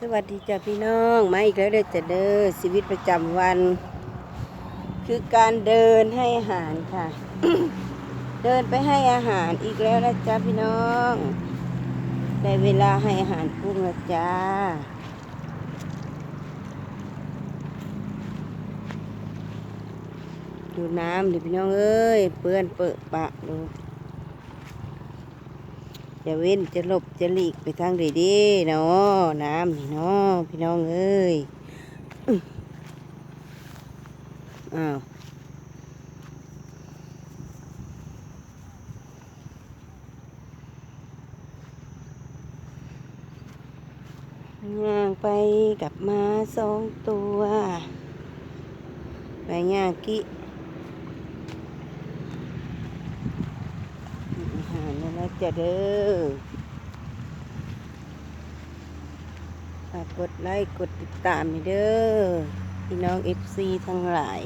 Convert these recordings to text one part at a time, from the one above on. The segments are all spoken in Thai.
สวัสดีจ้ะพี่น้องมาอีกแล้วเด้อจะเด้อชีวิตประจำวัน คือการเดินให้อาหารค่ะ เดินไปให้อาหารอีกแล้วนะจ๊ะพี่น้องได้เวลาให้อาหารกุ้งแล้วจ้าดูน้ำดิพี่น้องเอ้ยเปื้อนเปิดปะดู จะเว้นจะหลบจะหลีกไปทางใดดีเนาะน้ำนี่เนาะพี่น้องเอ้ยอื้าวย่างไปกลับมาสองตัว ไปย่างกิอาหารนั่นนะ จะเด้อฝากกดไลค์กดติดตามเด้อพี่น้องเอฟซีทั้งหลาย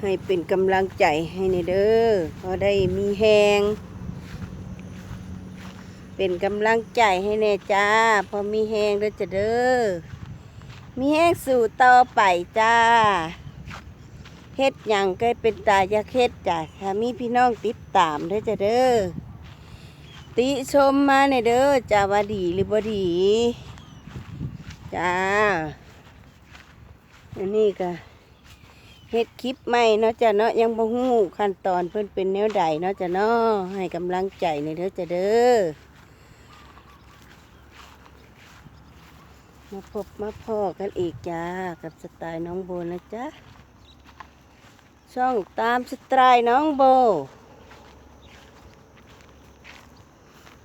ให้เป็นกำลังใจให้ในเด้อพอได้มีแหงเป็นกำลังใจให้แน่จ้า พอมีแหงเด้อจะเด้อมีแหงสู่ต่อไปจ้า เฮ็ดยังก็เป็นตายาเฮ็ดจ้ะถ้ามีพี่น้องติดตามเด้อจะเด้อติชมมาในเด้อจ้าว่าดีหรือบ่ดีจ้าอันนี้ก็เฮ็ดคลิปใหม่เนาะจ้ะเนาะยังบ่ฮู้ขั้นตอนเพิ่นเป็นแนวใดเนาะจ้ะเนาะให้กำลังใจในเด้อจ้ะเด้อมาพบมาพ่อกันอีกจ้ากับสไตล์น้องโบนะจ๊ะ ช่องตามสไตล์น้องโบ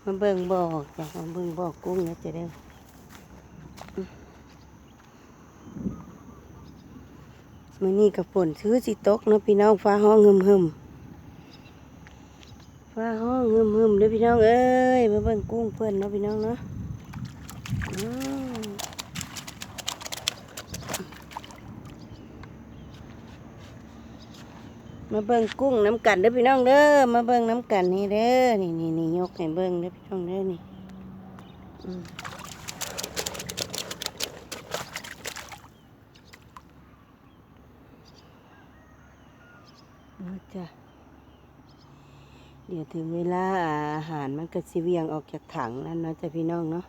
มาเบิ่งบ่อจ้ะมาเบิ่งบ่อกุ้งนะจะเด้อมมื้อนี้กับฝนซื้อสิตกนะพี่น้องฟ้าห้องหึมหึมฟ้าห้องหึมหึมเด้อพี่น้องเอ้ยมาเบิ่งกุ้งเพื่อนเนาะพี่น้องเนาะอืม มาเบิ่งกุ้งน้ำกันเด้อพี่น้องเด้อมาเบิ่งน้ำกันนี่เด้อนี่นี่นี่ยกให้เบิ่งเด้อพี่น้องเด้อนี่อืมเอาจ้ะเดี๋ยวถึงเวลาอาหารมันก็สิเวียงออกจากถังนั่นเนาะจ้ะพี่น้องเนาะ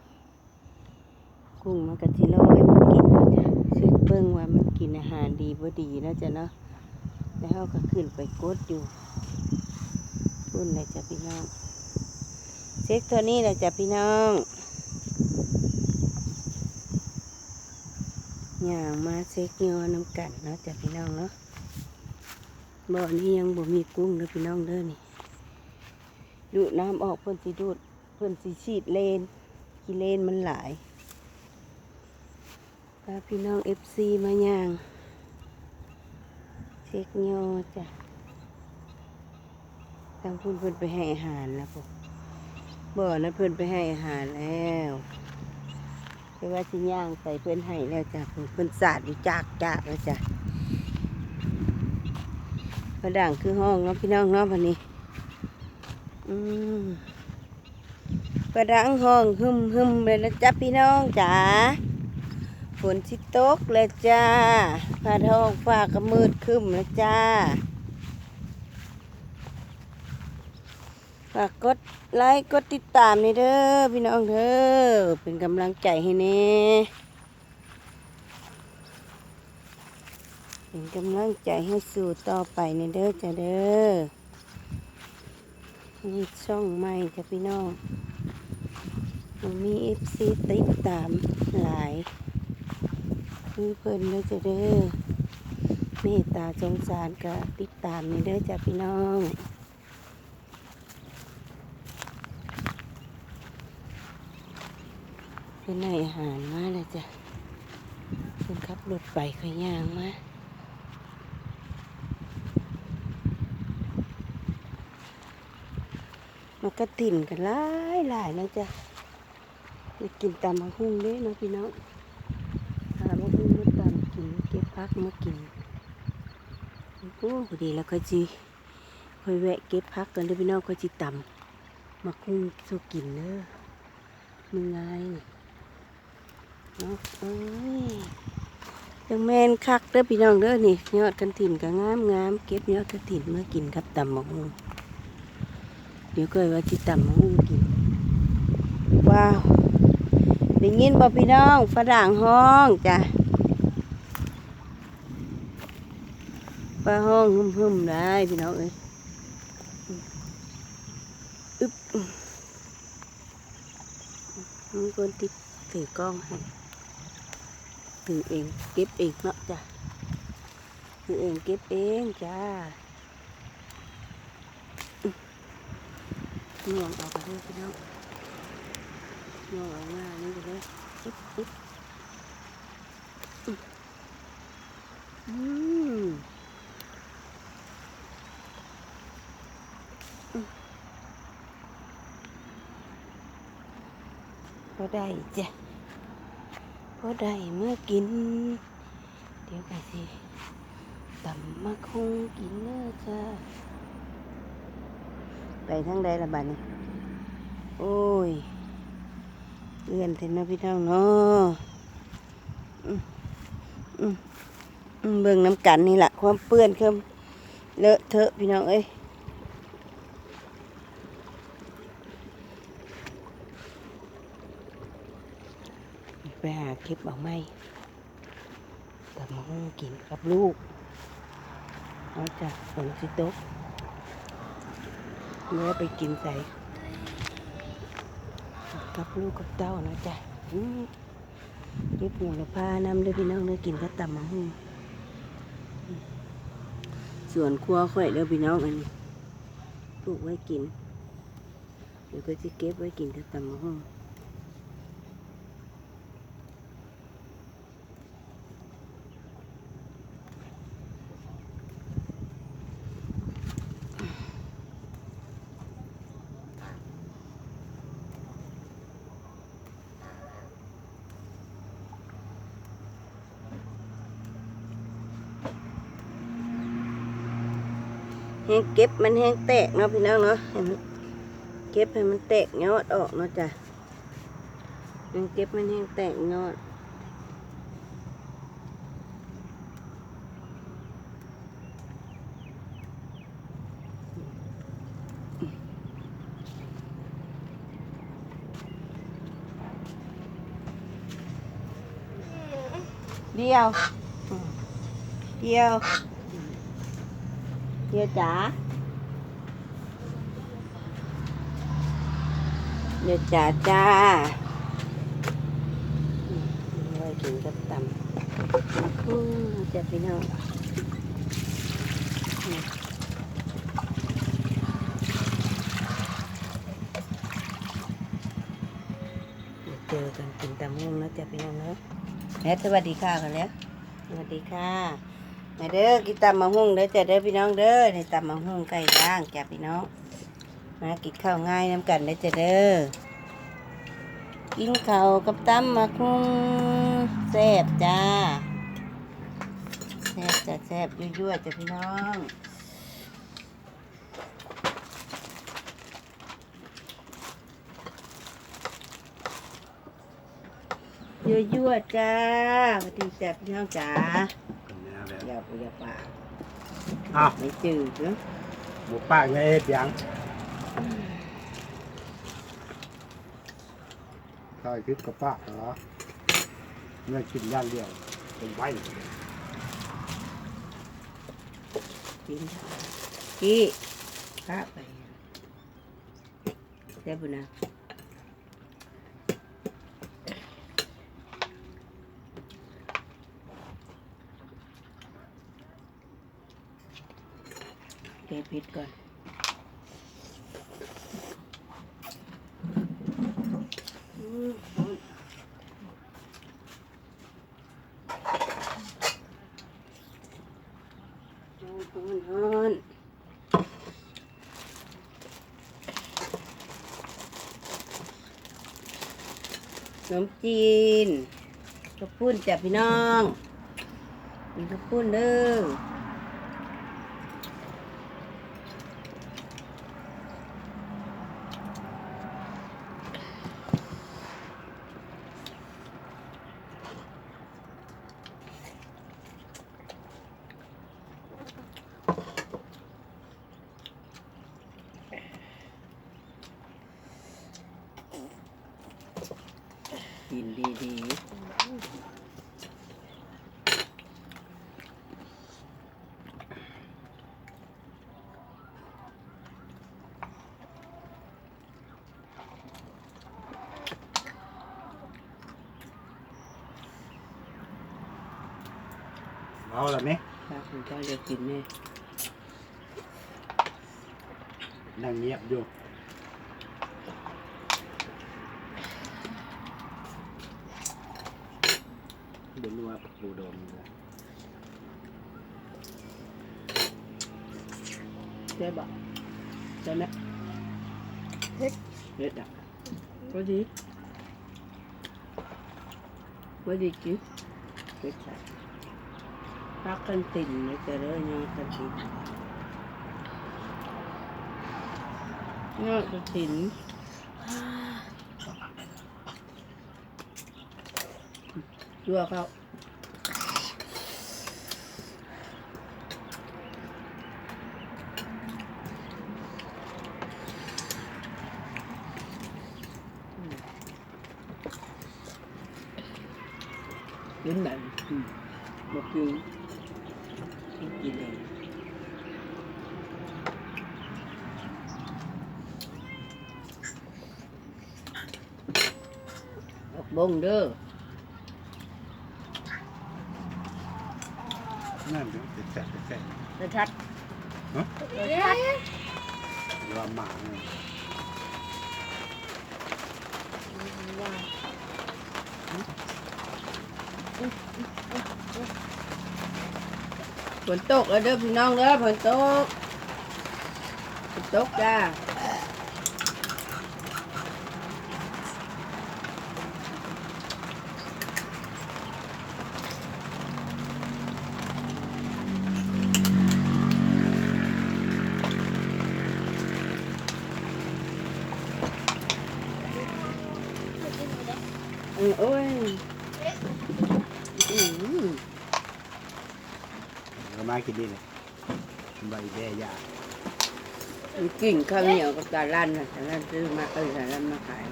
กุ้งมันก็สิลอยมากินเนาะจ้ะสึกเบิ่งว่ามันกินอาหารดีบ่ดีเนาะจ้ะเนาะ แล้วเขาก็ขึ้นไปกดอยู่พุ่นเลยจ้ะพี่น้องเซ็กตัวนี้เลยจ้ะพี่น้องย่างมาเซ็กยอน้ำกันเนาะจ้ะพี่น้องเนาะบ่อนี้ยังบ่มีกุ้งเด้อพี่น้องเด้อนี่ดูดน้ำออกเพิ่นสิดูดเพิ่นสิฉีดเลนกีเลนมันหลายพาพี่น้องเอฟซีมาย่าง เช็คโยจ้ะทางคุณเพิ่อนไปให้อาหารแล้วผมบ่อนั้นเพิ่อนไปให้อาหารแล้วไปว่าสิย่างใส่เพิ่อนให้แล้วจ้ะเพิ่นเพิ่นสาดอยู่จากจากแล้วจ้ะกระด่างคือห้องเนาะพี่น้องเนาะพันนี้ อืมกระดังห้องหึมหึมเลยนะจ๊ะพี่น้องจ๋า ฝนสิตกเลยจ้าฟ้าท้องฟ้าก็มืดคึ้มแล้วจ้า ฝากกดไลค์กดติดตามนี่เด้อพี่น้องเด้อเป็นกำลังใจให้แน่เป็นกำลังใจให้สู่ต่อไปนี่เด้อจ้าเด้อนี่ช่องใหม่จ้ะพี่น้องมีเอฟซีติดตามหลาย คือเพิ่นเลยจะเด้อเมตตาสงสารก็ติดตามนี่เด้อจ้ะพี่น้องเป็นให้อาหารมาเลยจ้ะเพิ่นขับรถไปขย่างมามันก็ติ่นกันหลายหลายแล้วจ้ะไปกินตำมะฮุ่งเด้เนะพี่น้อง หามาเพิ่งมาตามกินเก็บ พักมากินโอ้พอดีแล้วก็จีค่อยแวะเก็บพักกันเด้อพี่น้องก็จีต่ำมาคุ้งสู้กินเด้อมึงไงเนาะเอ้ยยังแมนคักเด้อพี่น้องเด้อนี่ยอดกันถิ่นก็งามงามเก็บยอดกันถิ่นเมื่อกินกับตำมะฮุงเดี๋ยวก็ว่าจิตำมะฮุงกินว้าวได้ยินบ่พี่น้องฝรั่งห้องจ้ะ ปลาห้องหึ่มๆได้พี่น้องเอ้ยอึ๊บมีคนติดถือกล้องให้ถือเองเก็บเองเนาะจ้ะถือเองเก็บเองจ้าอึ๊บง่วงออกไปเลยพี่น้องงออกมานี่ไปเลยอึ๊บอึ๊บอึ๊บอืมอืม พอได้จ้ะพอได้เมื่อกิน เดี๋ยวไปสิตำมะคงกินเนื้อจ้าไปทางใดละบัดนี้โอ้ยเลื่อนเถอะนะพี่น้องเนาะอืมอืมอืมเบิ่งน้ำกันนี่แหละความเปื้อนความเลอะเทอะพี่น้องเอ้ยไปหา คลิปเอาไหมแต่มาหุ้งกินกับลูกเอาจากฝนสิตกเมื่อไปกินใส่กับลูกกับเต้านะจ๊ะอืมเก็บหัวละพาน้ำเด้อพี่น้องเด้อกินก็ตำมะฮุ่งส่วนครัวข่อยเด้อพี่น้องอันนี้ปลูกไว้กินเดี๋ยวก็จะเก็บไว้กินก็ตำมะฮุ่ง งเก็บมันแห้งแตกเนาะพี่น้องเนาะให้มันเก็บให้มันแตกยอดออกเนาะจ้ะแห้งเก็บมันแห้งแตกยอดเดียว เดียว เดียวจ๋าเดี๋ยวจ๋าจ้าอืมเอาไว้กินกับตำอืมจะพี่น้องเดี๋ยวเจอกันกินตำมุ้งนะจ๊ะพี่น้องเนาะแม่สวัสดีค่ะกันแล้วสวัสดีค่ะ มาเด้อกินตำมะฮุ่งเด้อจ้ะเด้อพี่น้องเด้อในตำมะฮุ่งไก่ย่างจ้ะพี่น้องมากินข้าวง่ายน้ำกันเด้อจ้ะเด้อกินข้าวกับตำมะฮุ่งแซ่บจ้าแซ่บจ้ะแซ่บยั่วๆจ้ะพี่น้องยั่วๆจ้าสวัสดีจ้ะพี่น้องจ๋า อย่าอย่าปากอ้าวไม่จืดเนาะหมูป้าไงเอ็ดยังใช่คิดกับป้าเหรอเมื่อกินย่านเดียวเป็นไว้กินกี้ข้าไปเสียบุญนะ พิษก่อนนอนร้อนขนมจีนกระปุ้นจับพี่น้องมีกระปุ้นเด้อ กินดีดี เอาละไหมๆถ้าคุณเจ้าเรียกกินแน่นั่งเงียบอยู่เดี๋ยวนัวปูโดมอยู่แล้วได้บอกได้ไหมเฮ็ดเฮ็ดอะก็ดีก็ดีกินเฮ็ดใส่พักกันติ่นเลยแต่เรื่องยังกันติ่ นเงาะกันติ่นดัวเขากินแบบอืมบอกกินกินเองออก บงเด้อนั่นเดี๋ยวจะแสบจะแสบกระชัดรอหมาเนี่ยฝนตกแล้วเด้อพี่น้องเด้อฝนตกฝนตกจ้า Ừ, ôi ừ. เรามากินดีเลยใบแดยา กิ่งข้าวเหนียวกับตาลันน่ะตาลันซื้อมาเออตาลันมาขาย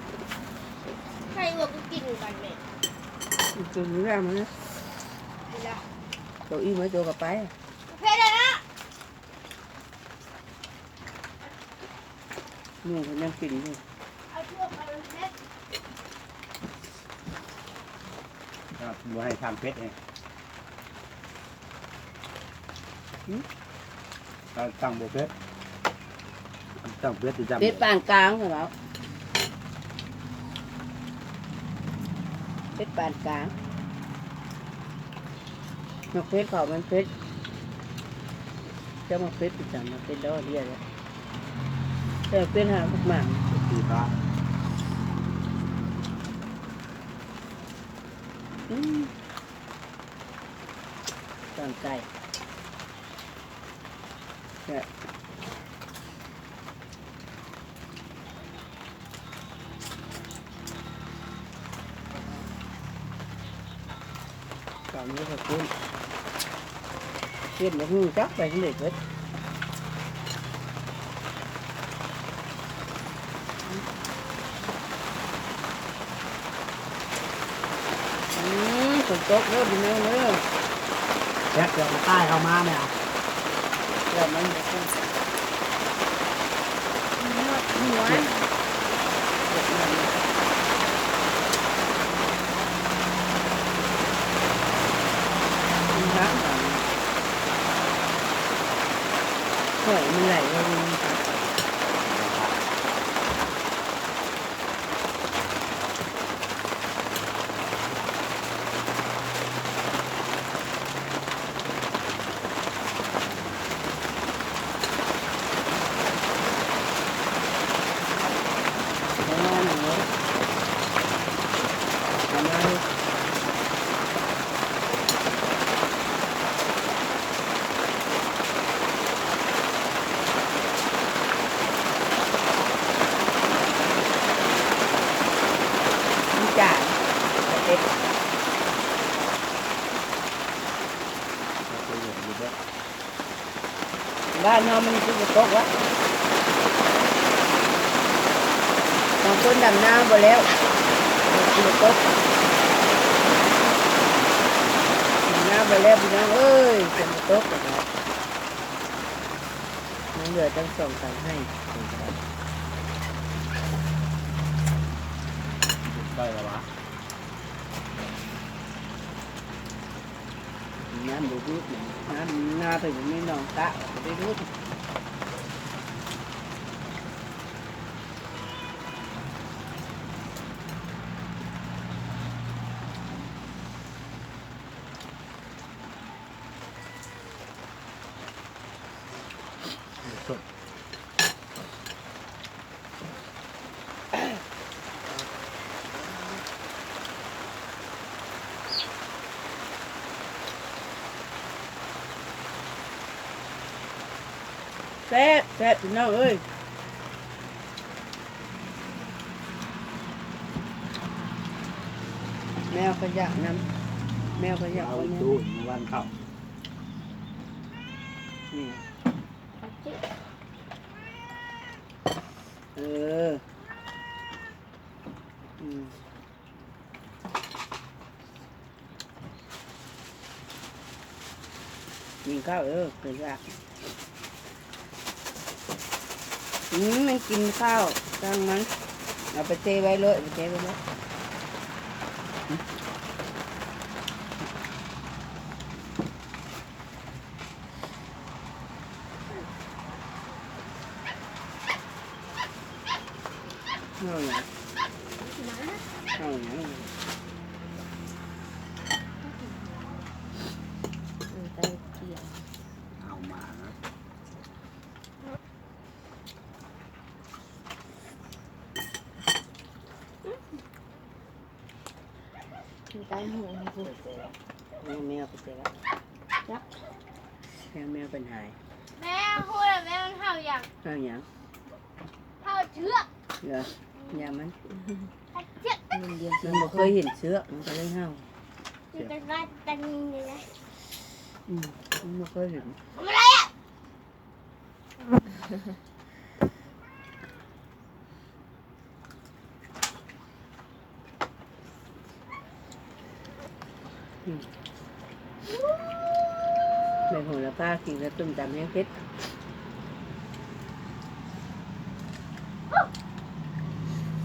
ใครว่ากูกินกันเนี่ยตัวนี้แรกมันนะนี่ละตัวอีไม่ตัวกับไปเพชรเลยนะหนูมันยังกินอยู่เอาชั่วไปเป็นเพชรครับบัวให้ทำเพชรเองเราตั้งบัวเพชร ตั้งเพชรจะจำเป็ดปานกลางเหรอเป็ดปานกลางนกเพชรเขามันเพชรจะมาเพชรประจำมาเป็นดอกเดียวเลยแต่เป็นหาพวกหมากตีฟ้าอืมตอนไก่ เนี่ยตอนนี้ก็คุณเทียนมาหูจักไปที่ไหนเกิดอืมฝนตกเริ่มเป็นเรื่องเริ่ม แจ็คเดี๋ยวมาใต้เข้ามาเนี่ย เริ่มมันจะขึ้น หัว เกิดมันมันรักแบบ เฮ้ยมันไหลลงครับประมาณนี้ประมาณนี้นี่จ่ายเอ็ก บ้านเรามันคือตกวะบางคนดำน้ำไปแล้วกินต๊กน้ำไปแล้วพี่น้องเอ้ยกินตกนแล้วน้ำเหลือต้องส่งกันให้ได้แล้ววะ น้ำดูรูปน้ำน้าถึงไม่นองตะไปรูปสด ซ่บแซ่บพี่น้องเอ้ยแมวก็อยากน้ำแมวก็อยากเอาเอาตู้น้ำวันเข้านี่เอออืมกินข้าวเออเกิดยาก อืมมันกินข้าวตั้งมันเอาไปเทไว้เลยไปเทไว้เลยเอาอย่างเอาอย่าง ไปเกี่ยว เอามานะ อยู่ใต้หูนี่พูด แมวแมวไปเจอแล้ว ยัก แมวแมวเป็นหายแม่พูดแล้วแม่มันเท่าอย่าง เอาอย่าง เท่าเชือก เหรออย่ามัน เชือกมันเดียว มันบ่เคยเห็นเสือมันก็เลยเห่า อยู่ตรงนั้นตรงนี้เลยนะ อืมมันบ่เคยเห็น ทำอะไรอ่ะ ใบโหระพากินแล้วตุ้มตำแห้ง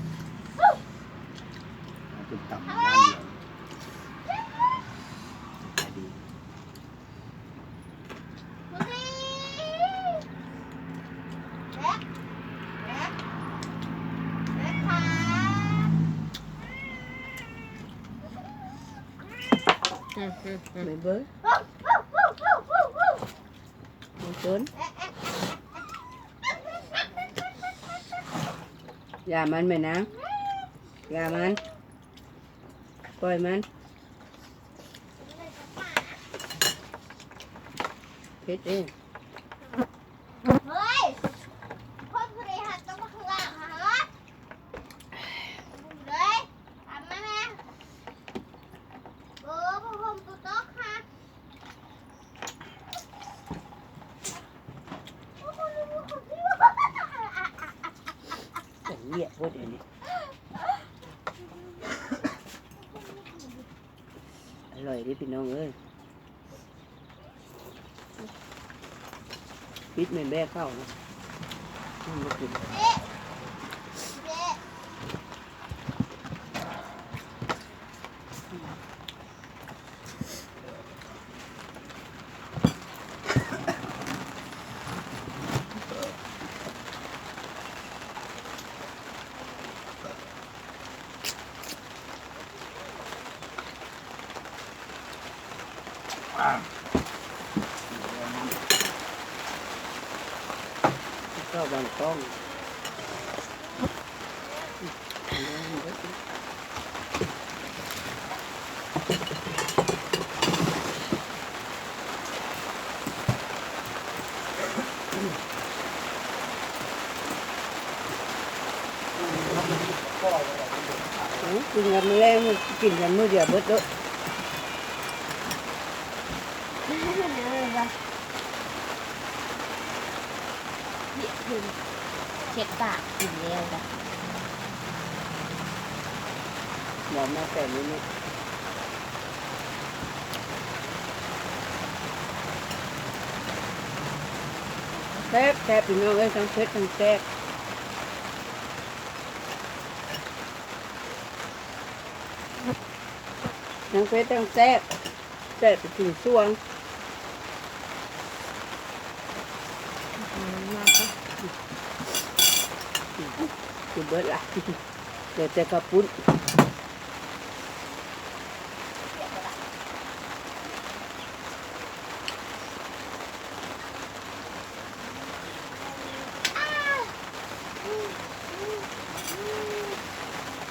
เผ็ด เอาเป็นต่ำน้ำเดียวได้ดี มึงนี่แบ๊กแบ๊กแบ๊กขา ไม่เบิ้ล วู้วู้วู้วู้วู้ มันจนอย่ามันไปนะอย่ามันปล่อยมันเพชรเอง เฮ้ยคนบริหารต้องมาข้างล่างฮะเลยทำมาแม่เออพวกผมตุ๊กต๊อกค่ะโอ้โหลูกของพี่ว่า แต่ เรียกพูดอย่างนี้อร่อยดิพี่น้องเอ้ยปิดไม่แม่เข้านะมันบ่กิน เข้าบางกล้องกินกันแรงกินกันมื้อเดียวเบิดเด้อ เช็ดปากกินแล้วจ้ะ บอกมาแต่นี้นี่ แซ่บแซ่บพี่น้องเอ้ยทั้งเผ็ดทั้งแซ่บทั้งเผ็ดทั้งแซ่บแซ่บไปถึงช่วงคือเบิดละเดี๋ยวแต่กระปุ้น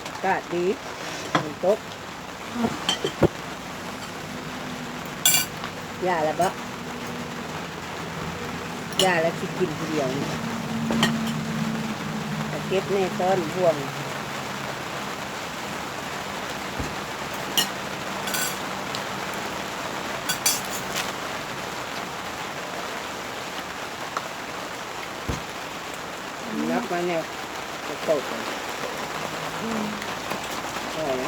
อากาศดีฝนตกยาแล้วบะยาแล้วสิ กินทีเดียวนี่ต่เก็บในต้นพวงนับมาเนี่ยจะตกเลยใช่ไหม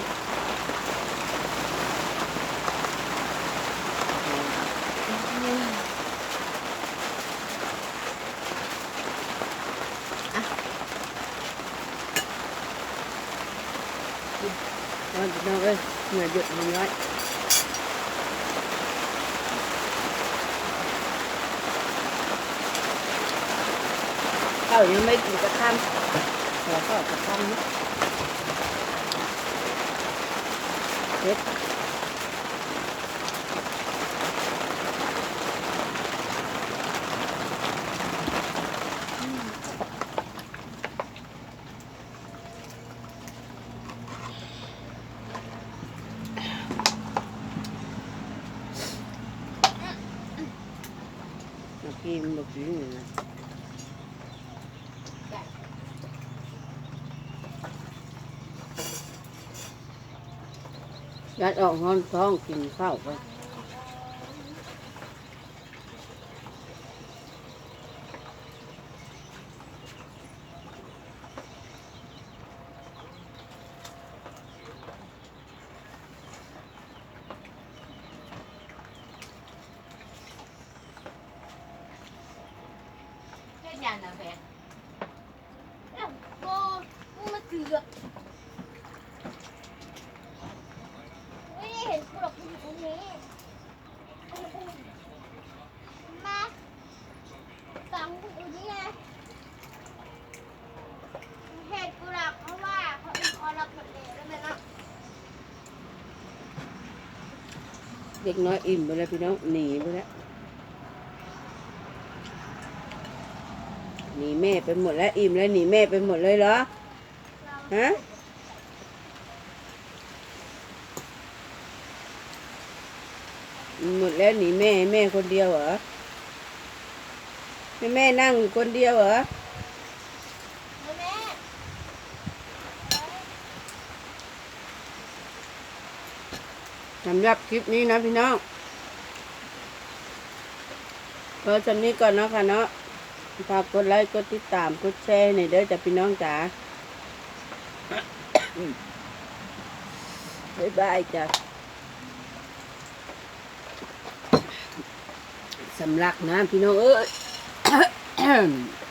น้องเอ้ยเหนื่อยหยุดมันน้อยข้าวยังไม่กินกระทำขอข้าวกระทำนะเด็ดเมื่อกี้มันบอกกินอยู่นะ ยัดออก ห้องท้องกินข้าวไปเด็ก น้อยอิ่มไปแล้วพี่น้องหนีไปแล้วหนีแม่ไปหมดแล้วอิ่มแล้วหนีแม่ไปหมดเลยเหรอฮะหมดแล้วหนีแม่แม่คนเดียวเหรอให้แม่นั่งคนเดียวเหรอำหรับคลิปนี้นะพี่น้องพอสำนี้ก่อนเนาะค่ะเนาะฝากกดไลค์กดติดตามกดแชร์ในอยเด้อจ้ะพี่น้องจ๋าบ๊ายบายจ้ะสำลักนะพี่น้องเอ้ย